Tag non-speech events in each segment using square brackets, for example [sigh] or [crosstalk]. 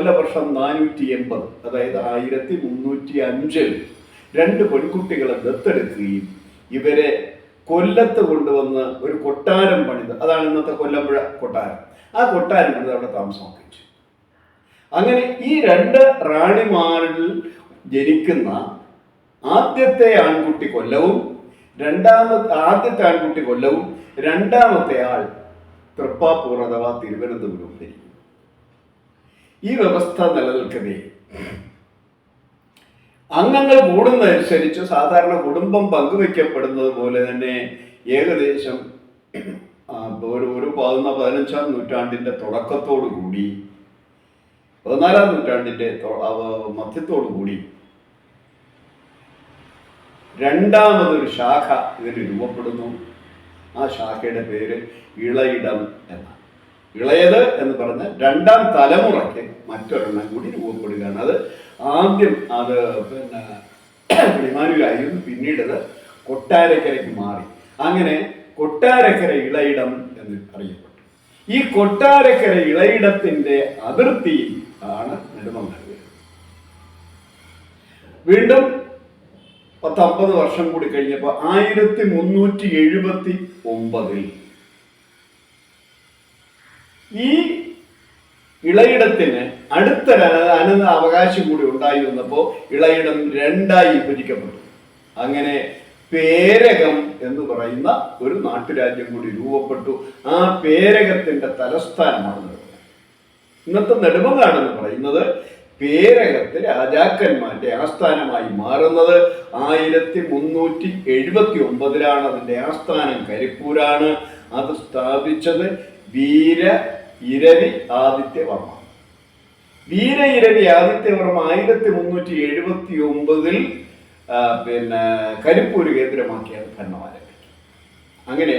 കൊല്ലവർഷം നാനൂറ്റി എൺപത് അതായത് ആയിരത്തി മുന്നൂറ്റി അഞ്ചിൽ രണ്ട് പെൺകുട്ടികളെ ദത്തെടുക്കുകയും ഇവരെ കൊല്ലത്ത് കൊണ്ടുവന്ന് ഒരു കൊട്ടാരം പണിത്. അതാണ് ഇന്നത്തെ കൊല്ലമ്പുഴ കൊട്ടാരം. ആ കൊട്ടാരം പണിത് അവിടെ താമസമാക്കി അങ്ങനെ ഈ രണ്ട് റാണിമാരിൽ ജനിക്കുന്ന ആദ്യത്തെ ആൺകുട്ടി കൊല്ലവും രണ്ടാമത്തെ ആദ്യത്തെ ആൺകുട്ടി കൊല്ലവും രണ്ടാമത്തെ ആൾ തൃപ്പാപ്പൂർ അഥവാ തിരുവനന്തപുരവും ധരിക്കും ഈ വ്യവസ്ഥ നിലനിൽക്കുന്നേ അംഗങ്ങൾ കൂടുന്നതനുസരിച്ച് സാധാരണ കുടുംബം പങ്കുവെക്കപ്പെടുന്നത് പോലെ തന്നെ ഏകദേശം ഒരു ഒരു പതിന പതിനഞ്ചാം നൂറ്റാണ്ടിന്റെ തുടക്കത്തോടു കൂടി പതിനാലാം നൂറ്റാണ്ടിന്റെ മധ്യത്തോടു കൂടി രണ്ടാമതൊരു ശാഖ ഇതിന് രൂപപ്പെടുന്നു. ആ ശാഖയുടെ പേര് ഇളയിടം എന്നാണ്. ഇളയത് എന്ന് പറഞ്ഞ രണ്ടാം തലമുറയ്ക്ക് മറ്റൊരെണ്ണം കൂടി രൂപപ്പെടുകയാണ്. അത് ആദ്യം അത് പിന്നെ [clears throat] കിളിമാനൂരായിരുന്നു പിന്നീട് അത് കൊട്ടാരക്കരയ്ക്ക് മാറി. അങ്ങനെ കൊട്ടാരക്കര ഇളയിടം എന്ന് അറിയപ്പെട്ടു. ഈ കൊട്ടാരക്കര ഇളയിടത്തിന്റെ അതിർത്തിയിൽ ആണ് നെടുമങ്ങാട് വീണ്ടും പത്തമ്പത് വർഷം കൂടി കഴിഞ്ഞപ്പോൾ ആയിരത്തി മുന്നൂറ്റി എഴുപത്തി ഒമ്പതിൽ ഈ ഇളയിടത്തിന് അടുത്ത അനന്ത അവകാശം കൂടി ഉണ്ടായി വന്നപ്പോൾ ഇളയിടം രണ്ടായി വിഭജിക്കപ്പെട്ടു. അങ്ങനെ പേരകം എന്ന് പറയുന്ന ഒരു നാട്ടുരാജ്യം കൂടി രൂപപ്പെട്ടു. ആ പേരകത്തിന്റെ തലസ്ഥാനമാണ് ഇന്നത്തെ നെടുമങ്ങാട് എന്ന് പറയുന്നത് പേരകത്ത് രാജാക്കന്മാരുടെ ആസ്ഥാനമായി മാറുന്നത് ആയിരത്തി മുന്നൂറ്റി എഴുപത്തി ഒമ്പതിലാണ് അതിന്റെ ആസ്ഥാനം കരിപ്പൂരാണ്. അത് സ്ഥാപിച്ചത് വീര ഇരവി ആദിത്യവർമ്മ വീര ഇരവി ആദിത്യവർമ്മ ആയിരത്തി മുന്നൂറ്റി എഴുപത്തി ഒമ്പതിൽ പിന്നെ കരിപ്പൂര് കേന്ദ്രമാക്കിയാണ് ഭരണം ആരംഭിക്കുന്നത് അങ്ങനെ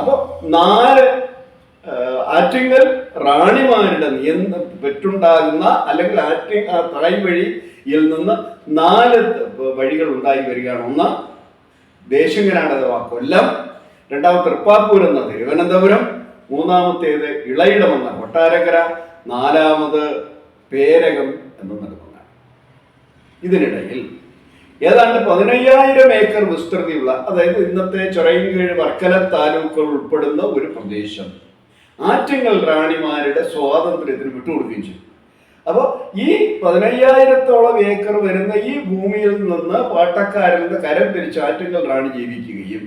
അപ്പൊ നാല് ആറ്റിങ്ങൽ റാണിമാരുടെ നിയന്ത്ര പെറ്റുണ്ടാകുന്ന അല്ലെങ്കിൽ ആറ്റി ആ വഴിയിൽ നിന്ന് നാല് വഴികൾ ഉണ്ടായി വരികയാണ്. ഒന്ന് ദേശങ്ങനാണ് അഥവാ കൊല്ലം. രണ്ടാമത് തൃപ്പാപ്പൂർ എന്ന തിരുവനന്തപുരം. മൂന്നാമത്തേത് എന്ന കൊട്ടാരക്കര നാലാമത് പേരകം എന്ന് നൽകുന്നതാണ് ഇതിനിടയിൽ ഏതാണ്ട് പതിനയ്യായിരം ഏക്കർ വിസ്തൃതിയുള്ള അതായത് ഇന്നത്തെ ചൊറയൻകീഴ് വർക്കല താലൂക്കുകൾ ഉൾപ്പെടുന്ന ഒരു പ്രദേശം. ആറ്റിങ്ങൽ റാണിമാരുടെ സ്വാതന്ത്ര്യത്തിന് വിട്ടുകൊടുക്കുകയും ചെയ്തു. അപ്പോൾ ഈ പതിനയ്യായിരത്തോളം ഏക്കർ വരുന്ന ഈ ഭൂമിയിൽ നിന്ന് പാട്ടക്കാരിൽ നിന്ന് കരം തിരിച്ച് ആറ്റിങ്ങൽ റാണി ജീവിക്കുകയും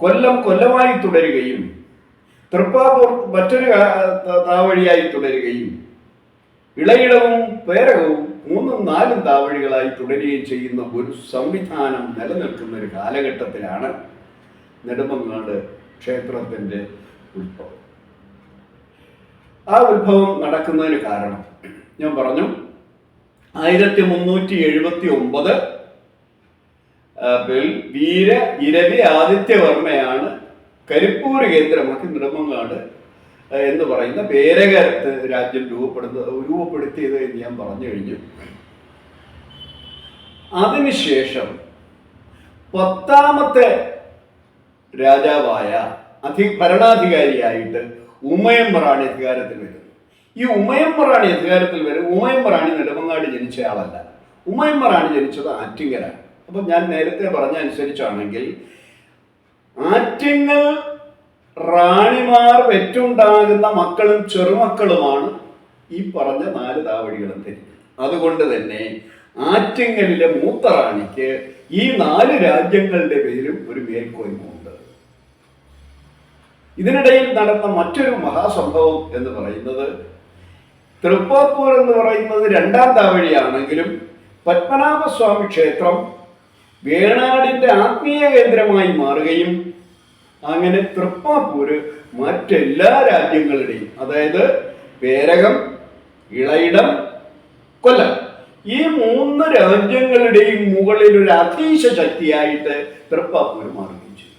കൊല്ലം കൊല്ലമായി തുടരുകയും തൃപ്പാപ്പൂർ മറ്റൊരു താവഴിയായി തുടരുകയും ഇളയിടവും പേരകവും മൂന്നും നാലും താവഴികളായി തുടരുകയും ചെയ്യുന്ന ഒരു സംവിധാനം നിലനിൽക്കുന്ന ഒരു കാലഘട്ടത്തിലാണ് നെടുമങ്ങാട് ക്ഷേത്രത്തിന്റെ ഉത്ഭവം. ആ ഉത്ഭവം നടക്കുന്നതിന് കാരണം ഞാൻ പറഞ്ഞു ആയിരത്തി മുന്നൂറ്റി എഴുപത്തി ഒമ്പത് വീര ഇരവി ആദിത്യവർമ്മയാണ് കരിപ്പൂർ കേന്ദ്രമാക്കി നെടുമങ്ങാട് ആ, എന്ന് പറയുന്ന പേരക രാജ്യം രൂപപ്പെടുന്ന രൂപപ്പെടുത്തിയത് എന്ന് ഞാൻ പറഞ്ഞു കഴിഞ്ഞു. അതിനുശേഷം പത്താമത്തെ രാജാവായ അധി ഭരണാധികാരിയായിട്ട് ഉമയംറാണി അധികാരത്തിൽ വരുന്നു. ഈ ഉമയംറാണി അധികാരത്തിൽ വരും ഉമയംറാണി നെടുമങ്ങാട് ജനിച്ച ആളല്ല. ഉമയംറാണി ജനിച്ചത് ആറ്റിങ്ങലാണ്. അപ്പം ഞാൻ നേരത്തെ പറഞ്ഞ അനുസരിച്ചാണെങ്കിൽ ആറ്റിങ്ങൽ റാണിമാർ വെറ്റുണ്ടാകുന്ന മക്കളും ചെറുമക്കളുമാണ് ഈ പറഞ്ഞ നാല് താവടികളും തരും അതുകൊണ്ട് തന്നെ ആറ്റിങ്ങലിലെ മൂത്ത റാണിക്ക് ഈ നാല് രാജ്യങ്ങളുടെ പേരും ഒരു മേൽക്കോയ്മുണ്ട് ഇതിനിടയിൽ നടന്ന മറ്റൊരു മഹാസംഭവം എന്ന് പറയുന്നത് തൃപ്പാപ്പൂർ എന്ന് പറയുന്നത് രണ്ടാം താവഴിയാണെങ്കിലും പത്മനാഭസ്വാമി ക്ഷേത്രം വേണാടിന്റെ ആത്മീയ കേന്ദ്രമായി മാറുകയും അങ്ങനെ തൃപ്പാപ്പൂര് മറ്റെല്ലാ രാജ്യങ്ങളുടെയും അതായത് പേരകം ഇളയിടം കൊല്ലം ഈ മൂന്ന് രാജ്യങ്ങളുടെയും മുകളിൽ ഒരു അതീശ ശക്തിയായിട്ട് തൃപ്പാപ്പൂർ മാറുകയും ചെയ്തു.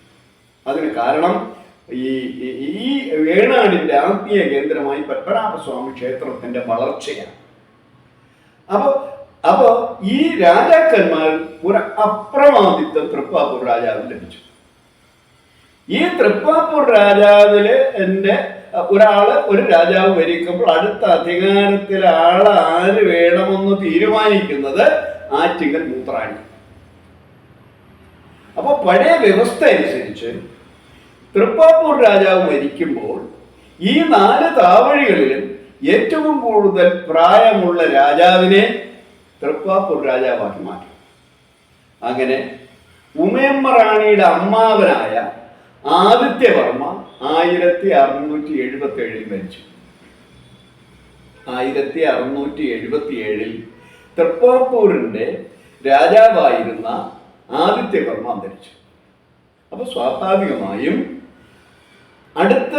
അതിന് കാരണം ഈ ഈ- വേണാടിന്റെ ആത്മീയ കേന്ദ്രമായി പത്മനാഭസ്വാമി ക്ഷേത്രത്തിന്റെ വളർച്ചയാണ്. അപ്പൊ അപ്പൊ ഈ രാജാക്കന്മാർ ഒരു അപ്രമാദിത്വം തൃപ്പാപ്പൂർ രാജാവിന് ലഭിച്ചു. ഈ തൃപ്പാപ്പൂർ രാജാവിൽ എന്റെ ഒരാൾ ഒരു രാജാവ് ഭരിക്കുമ്പോൾ അടുത്ത അധികാരത്തിൽ ആൾ ആര് വേണമെന്ന് തീരുമാനിക്കുന്നത് ആറ്റിങ്ങൽ മൂത്രാണി. അപ്പോൾ പഴയ വ്യവസ്ഥ അനുസരിച്ച് തൃപ്പാപ്പൂർ രാജാവ് മരിക്കുമ്പോൾ ഈ നാല് താവഴികളിലും ഏറ്റവും കൂടുതൽ പ്രായമുള്ള രാജാവിനെ തൃപ്പാപ്പൂർ രാജാവാക്കി മാറ്റി. അങ്ങനെ ഉമയമ്മ റാണിയുടെ അമ്മാവനായ ആദിത്യവർമ്മ ആയിരത്തി അറുന്നൂറ്റി എഴുപത്തി ഏഴിൽ മരിച്ചു. ആയിരത്തി അറുന്നൂറ്റി എഴുപത്തി ഏഴിൽ തൃപ്പാപ്പൂരിന്റെ രാജാവായിരുന്ന ആദിത്യവർമ്മ അന്തരിച്ചു. അപ്പൊ സ്വാഭാവികമായും അടുത്ത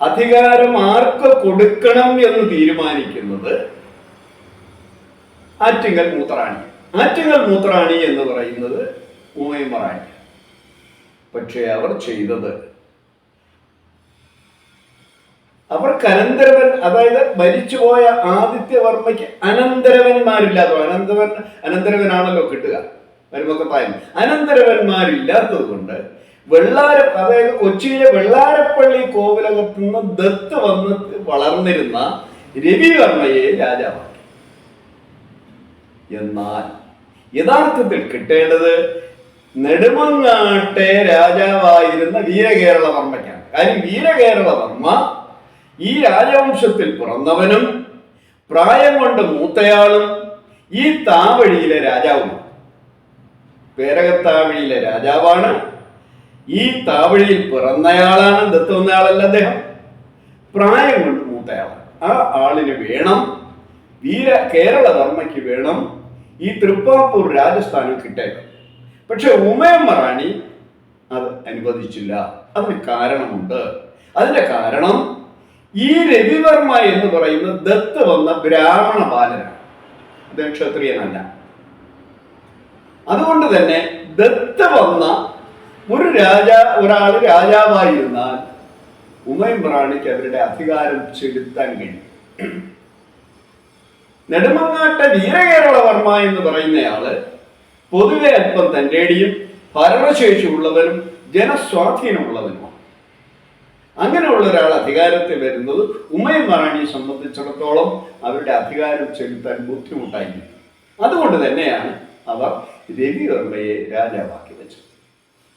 അധികാരം ആർക്ക് കൊടുക്കണം എന്ന് തീരുമാനിക്കുന്നത് ആറ്റിങ്ങൽ മൂത്രാണി. ആറ്റിങ്ങൽ മൂത്രാണി എന്ന് പറയുന്നത് ഉമയമ്മറാണി പക്ഷേ അവർ ചെയ്തത് അവർ അനന്തരവൻ അതായത് മരിച്ചുപോയ ആദിത്യവർമ്മയ്ക്ക് അനന്തരവന്മാരില്ലാത്തോ അനന്തവൻ അനന്തരവനാണല്ലോ കിട്ടുക മരുമക്കത്തായം അനന്തരവന്മാരില്ലാത്തത് കൊണ്ട് വെള്ളാര അതായത് കൊച്ചിയിലെ വെള്ളാരപ്പള്ളി കോവിലകത്ത് നിന്ന് ദത്ത് വന്ന് വളർന്നിരുന്ന രവിവർമ്മയെ രാജാവാക്കി. എന്നാൽ യഥാർത്ഥത്തിൽ കിട്ടേണ്ടത് നെടുമങ്ങാട്ടെ രാജാവായിരുന്ന വീരകേരളവർമ്മയ്ക്കാണ് കാര്യം വീരകേരളവർമ്മ ഈ രാജവംശത്തിൽ പിറന്നവനും പ്രായം കൊണ്ട് മൂത്തയാളും ഈ താവഴിയിലെ രാജാവുമാണ്. പേരകത്താവഴിയിലെ രാജാവാണ്. ഈ താവഴിയിൽ പിറന്നയാളാണ് ദത്ത് വന്നയാളല്ല അദ്ദേഹം. പ്രായം കൊണ്ട് മൂത്തയാളാണ്. ആ ആളിന് വേണം വീര കേരള വർമ്മയ്ക്ക് വേണം ഈ തൃപ്പാപ്പൂർ രാജസ്ഥാനും കിട്ടേണ്ടത് പക്ഷെ ഉമയമ്മ റാണി അത് അനുവദിച്ചില്ല. അതിന് കാരണമുണ്ട്. അതിന്റെ കാരണം ഈ രവിവർമ്മ എന്ന് പറയുന്ന ദത്ത് വന്ന ബ്രാഹ്മണ ബാലനാണ്. അദ്ദേഹം ക്ഷത്രിയനല്ല. അതുകൊണ്ട് തന്നെ ദത്ത് വന്ന ഒരു രാജ ഒരാൾ രാജാവായിരുന്നാൽ ഉമയം റാണിക്ക് അവരുടെ അധികാരം ചെലുത്താൻ കഴിയും. നെടുമങ്ങാട്ട വീരകേരളവർമ്മ എന്ന് പറയുന്നയാൾ പൊതുവെ അല്പം തന്റെടിയും ഭരണശേഷിയുള്ളവരും ജനസ്വാധീനമുള്ളവനുമാണ് അങ്ങനെയുള്ള ഒരാൾ അധികാരത്തിൽ വരുന്നത് ഉമയം റാണിയെ സംബന്ധിച്ചിടത്തോളം അവരുടെ അധികാരം ചെലുത്താൻ ബുദ്ധിമുട്ടായിരുന്നു അതുകൊണ്ട് തന്നെയാണ് അവർ രവിവർമ്മയെ രാജാവാക്കി വെച്ചത്.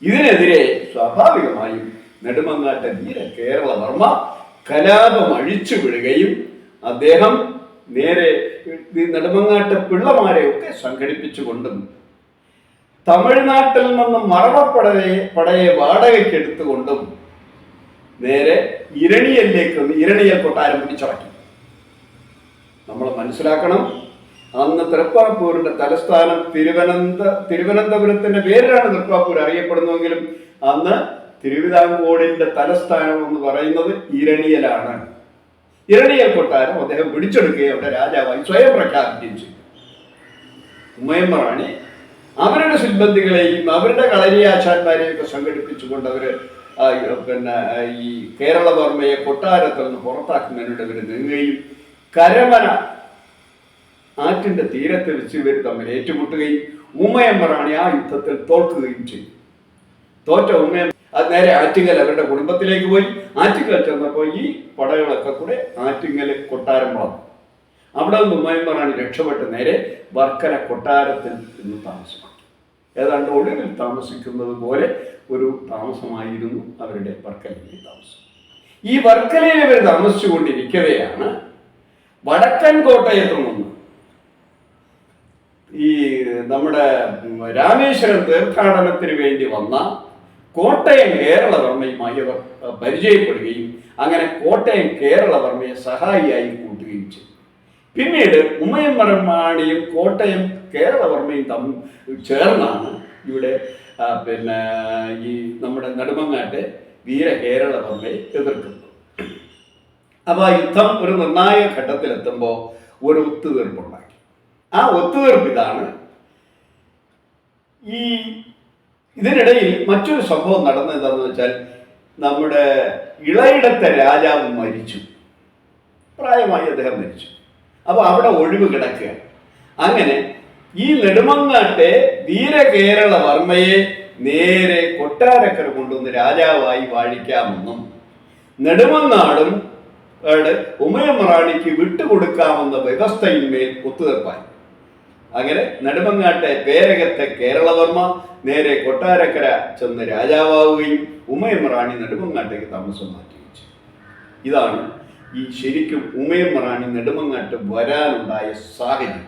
ഇതിനെതിരെ സ്വാഭാവികമായും നെടുമങ്ങാട്ടെ വീര കേരളവർമ്മ കലാപം അഴിച്ചു വിടുകയും അദ്ദേഹം നേരെ നെടുമങ്ങാട്ട് പിള്ളമാരെ ഒക്കെ സംഘടിപ്പിച്ചുകൊണ്ടും തമിഴ്നാട്ടിൽ നിന്ന് മറവപ്പടയെ പടയെ വാടകയ്ക്കെടുത്തുകൊണ്ടും നേരെ ഇരണിയലിലേക്ക് ഇരണിയൽ കൊട്ടാരം പിടിച്ചടക്കി. നമ്മൾ മനസ്സിലാക്കണം അന്ന് തൃപ്പാപ്പൂരിന്റെ തലസ്ഥാനം തിരുവനന്ത തിരുവനന്തപുരത്തിന്റെ പേരിലാണ് തൃപ്പാപ്പൂർ അറിയപ്പെടുന്നതെങ്കിലും അന്ന് തിരുവിതാംകോടിന്റെ തലസ്ഥാനം എന്ന് പറയുന്നത് ഇരണിയലാണ്. ഇരണിയൽ കൊട്ടാരം അദ്ദേഹം പിടിച്ചെടുക്കുകയും അവിടെ രാജാവായി സ്വയം പ്രഖ്യാപിക്കുകയും ചെയ്തു. ഉമ്മയമ്മറാണി അവരുടെ സിബന്ധികളെയും അവരുടെ കളരിയാശാന്മാരെയും ഒക്കെ സംഘടിപ്പിച്ചുകൊണ്ട് അവർ പിന്നെ ഈ കേരളവർമ്മയെ കൊട്ടാരത്തിൽ നിന്ന് പുറത്താക്കുന്നതിനോട് ഇവർ നീങ്ങുകയും കരമന ആറ്റിന്റെ തീരത്ത് വെച്ച് ഇവർ തമ്മിൽ ഏറ്റുമുട്ടുകയും ഉമ്മയമ്മറാണി ആ യുദ്ധത്തിൽ തോൽക്കുകയും ചെയ്തു. തോറ്റ ഉമ്മയമ്മ അത് നേരെ ആറ്റിങ്ങൽ അവരുടെ കുടുംബത്തിലേക്ക് പോയി. ആറ്റിങ്ങൽ ചെന്നപ്പോൾ ഈ പടകളൊക്കെ കൂടെ ആറ്റിങ്ങൽ കൊട്ടാരം വളർന്നു. അവിടെ നിന്ന് ഉമ്മയമ്മ റാണി രക്ഷപ്പെട്ട് നേരെ വർക്കല കൊട്ടാരത്തിൽ നിന്ന് താമസമാക്കി ഏതാണ്ട് ഒളിവിൽ താമസിക്കുന്നത് പോലെ ഒരു താമസമായിരുന്നു അവരുടെ വർക്കലയിലെ താമസം. ഈ വർക്കലയിൽ ഇവർ താമസിച്ചുകൊണ്ടിരിക്കവെയാണ് വടക്കൻ കോട്ടയത്ത് നിന്ന് ഈ നമ്മുടെ രാമേശ്വരം തീർത്ഥാടനത്തിന് വേണ്ടി വന്ന കോട്ടയം കേരളവർമ്മയുമായി അവർ പരിചയപ്പെടുകയും അങ്ങനെ കോട്ടയം കേരളവർമ്മയെ സഹായിയായി കൂട്ടുകയും ചെയ്തു. പിന്നീട് ഉമയമ്മറമാണിയും കോട്ടയം കേരളവർമ്മയും തമ്മിൽ ചേർന്നാണ് ഇവിടെ പിന്നെ ഈ നമ്മുടെ നെടുമങ്ങാട്ടെ വീര കേരളവർമ്മയെ എതിർക്കുന്നത്. അപ്പൊ ആ യുദ്ധം ഒരു നിർണായക ഘട്ടത്തിലെത്തുമ്പോൾ ഒരു ഒത്തുതീർപ്പുണ്ടാക്കി. ആ ഒത്തുതീർപ്പ് ഇതാണ് ഈ ഇതിനിടയിൽ മറ്റൊരു സംഭവം നടന്നത് എന്താണെന്ന് വെച്ചാൽ നമ്മുടെ ഇളയിടത്തെ രാജാവ് മരിച്ചു. പ്രായമായി അദ്ദേഹം മരിച്ചു. അപ്പൊ അവിടെ ഒഴിവ് കിടക്കുക അങ്ങനെ ഈ നെടുമങ്ങാട്ടെ വീരകേരള വർമ്മയെ നേരെ കൊട്ടാരക്കര കൊണ്ടുവന്ന് രാജാവായി വാഴിക്കാമെന്നും നെടുമങ്ങാടും ഉമയമറാണിക്ക് വിട്ടുകൊടുക്കാമെന്ന വ്യവസ്ഥയിന്മേൽ ഒത്തുതീർപ്പായി. അങ്ങനെ നെടുമങ്ങാട്ടെ പേരകത്തെ കേരളവർമ്മ നേരെ കൊട്ടാരക്കര ചെന്ന് രാജാവാവുകയും ഉമയം റാണി നെടുമങ്ങാട്ടേക്ക് താമസം മാറ്റി ഇതാണ് ഈ ശരിക്കും ഉമയം റാണി നെടുമങ്ങാട്ട് വരാനുണ്ടായ സാഹചര്യം.